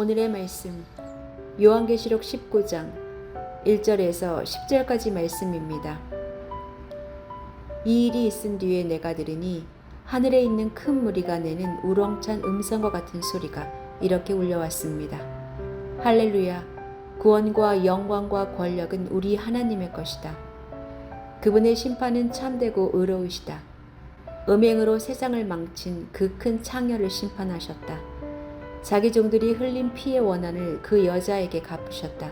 오늘의 말씀 요한계시록 19장 1절에서 10절까지 말씀입니다. 이 일이 있은 뒤에 내가 들으니 하늘에 있는 큰 무리가 내는 우렁찬 음성과 같은 소리가 이렇게 울려왔습니다. 할렐루야 구원과 영광과 권력은 우리 하나님의 것이다. 그분의 심판은 참되고 의로우시다. 음행으로 세상을 망친 그 큰 창녀를 심판하셨다. 자기 종들이 흘린 피의 원한을 그 여자에게 갚으셨다.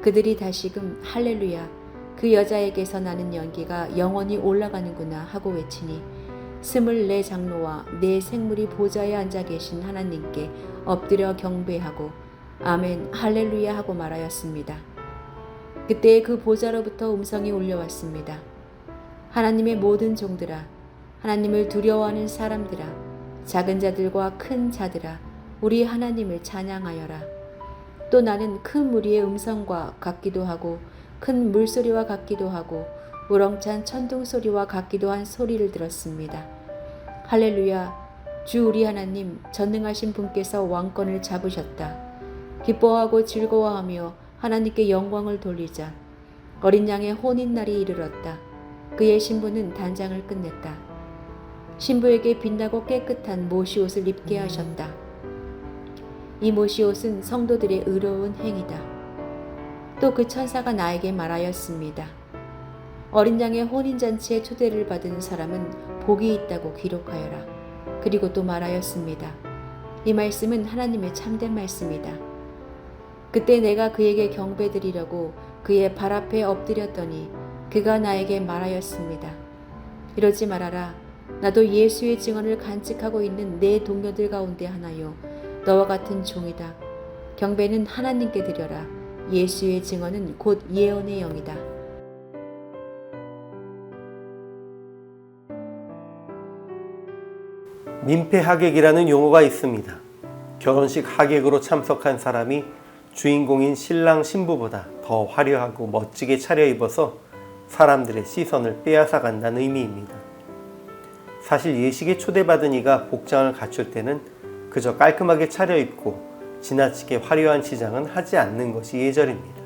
그들이 다시금 할렐루야 그 여자에게서 나는 연기가 영원히 올라가는구나 하고 외치니 스물네 장로와 네 생물이 보좌에 앉아 계신 하나님께 엎드려 경배하고 아멘 할렐루야 하고 말하였습니다. 그때 그 보좌로부터 음성이 울려왔습니다. 하나님의 모든 종들아 하나님을 두려워하는 사람들아 작은 자들과 큰 자들아 우리 하나님을 찬양하여라. 또 나는 큰 무리의 음성과 같기도 하고 큰 물소리와 같기도 하고 우렁찬 천둥 소리와 같기도 한 소리를 들었습니다. 할렐루야 주 우리 하나님 전능하신 분께서 왕권을 잡으셨다. 기뻐하고 즐거워하며 하나님께 영광을 돌리자. 어린 양의 혼인 날이 이르렀다. 그의 신부는 단장을 끝냈다. 신부에게 빛나고 깨끗한 모시 옷을 입게 하셨다. 이 모시 옷은 성도들의 의로운 행위다. 또 그 천사가 나에게 말하였습니다. 어린 양의 혼인잔치에 초대를 받은 사람은 복이 있다고 기록하여라. 그리고 또 말하였습니다. 이 말씀은 하나님의 참된 말씀이다. 그때 내가 그에게 경배드리려고 그의 발 앞에 엎드렸더니 그가 나에게 말하였습니다. 이러지 말아라. 나도 예수의 증언을 간직하고 있는 내 동료들 가운데 하나요. 너와 같은 종이다. 경배는 하나님께 드려라. 예수의 증언은 곧 예언의 영이다. 민폐 하객이라는 용어가 있습니다. 결혼식 하객으로 참석한 사람이 주인공인 신랑 신부보다 더 화려하고 멋지게 차려입어서 사람들의 시선을 빼앗아 간다는 의미입니다. 사실 예식에 초대받은 이가 복장을 갖출 때는 그저 깔끔하게 차려입고 지나치게 화려한 치장은 하지 않는 것이 예절입니다.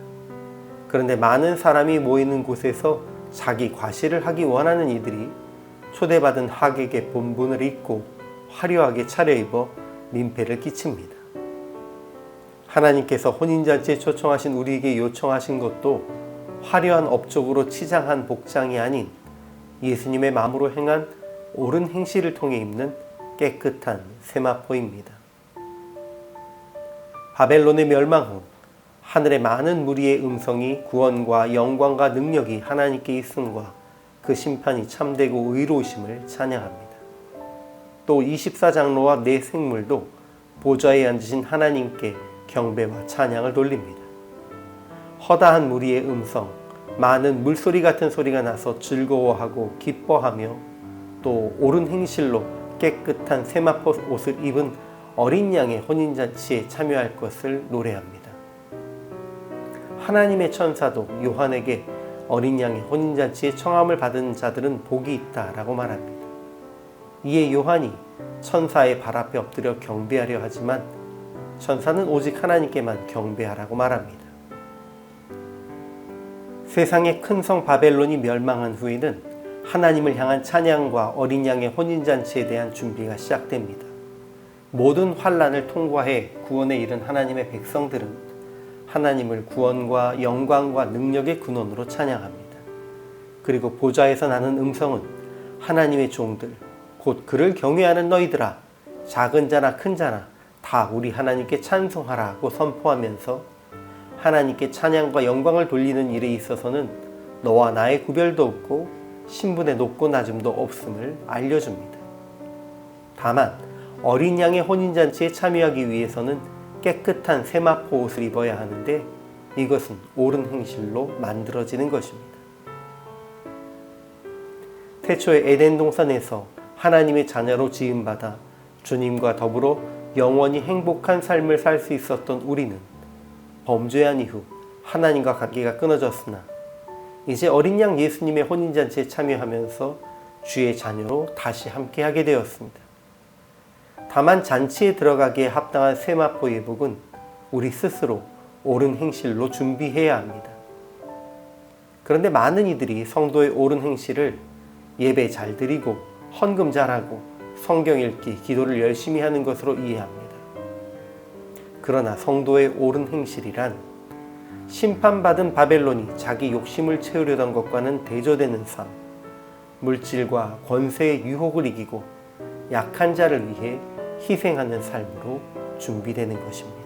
그런데 많은 사람이 모이는 곳에서 자기 과시를 하기 원하는 이들이 초대받은 하객의 본분을 잊고 화려하게 차려입어 민폐를 끼칩니다. 하나님께서 혼인잔치에 초청하신 우리에게 요청하신 것도 화려한 업적으로 치장한 복장이 아닌 예수님의 마음으로 행한 옳은 행실을 통해 입는 깨끗한 세마포입니다. 바벨론의 멸망 후 하늘의 많은 무리의 음성이 구원과 영광과 능력이 하나님께 있음과 그 심판이 참되고 의로우심을 찬양합니다. 또 24장로와 네 생물도 보좌에 앉으신 하나님께 경배와 찬양을 돌립니다. 허다한 무리의 음성, 많은 물소리 같은 소리가 나서 즐거워하고 기뻐하며 또 옳은 행실로 깨끗한 세마포 옷을 입은 어린 양의 혼인잔치에 참여할 것을 노래합니다. 하나님의 천사도 요한에게 어린 양의 혼인잔치에 청함을 받은 자들은 복이 있다 라고 말합니다. 이에 요한이 천사의 발 앞에 엎드려 경배하려 하지만 천사는 오직 하나님께만 경배하라고 말합니다. 세상의 큰 성 바벨론이 멸망한 후에는 하나님을 향한 찬양과 어린 양의 혼인잔치에 대한 준비가 시작됩니다. 모든 환란을 통과해 구원에 이른 하나님의 백성들은 하나님을 구원과 영광과 능력의 근원으로 찬양합니다. 그리고 보좌에서 나는 음성은 하나님의 종들, 곧 그를 경외하는 너희들아, 작은 자나 큰 자나 다 우리 하나님께 찬송하라고 선포하면서 하나님께 찬양과 영광을 돌리는 일에 있어서는 너와 나의 구별도 없고 신분의 높고 낮음도 없음을 알려줍니다. 다만 어린 양의 혼인잔치에 참여하기 위해서는 깨끗한 세마포 옷을 입어야 하는데 이것은 옳은 행실로 만들어지는 것입니다. 태초의 에덴 동산에서 하나님의 자녀로 지음받아 주님과 더불어 영원히 행복한 삶을 살 수 있었던 우리는 범죄한 이후 하나님과 관계가 끊어졌으나 이제 어린 양 예수님의 혼인잔치에 참여하면서 주의 자녀로 다시 함께하게 되었습니다. 다만 잔치에 들어가기에 합당한 세마포 예복은 우리 스스로 옳은 행실로 준비해야 합니다. 그런데 많은 이들이 성도의 옳은 행실을 예배 잘 드리고 헌금 잘하고 성경 읽기, 기도를 열심히 하는 것으로 이해합니다. 그러나 성도의 옳은 행실이란 심판받은 바벨론이 자기 욕심을 채우려던 것과는 대조되는 삶, 물질과 권세의 유혹을 이기고 약한 자를 위해 희생하는 삶으로 준비되는 것입니다.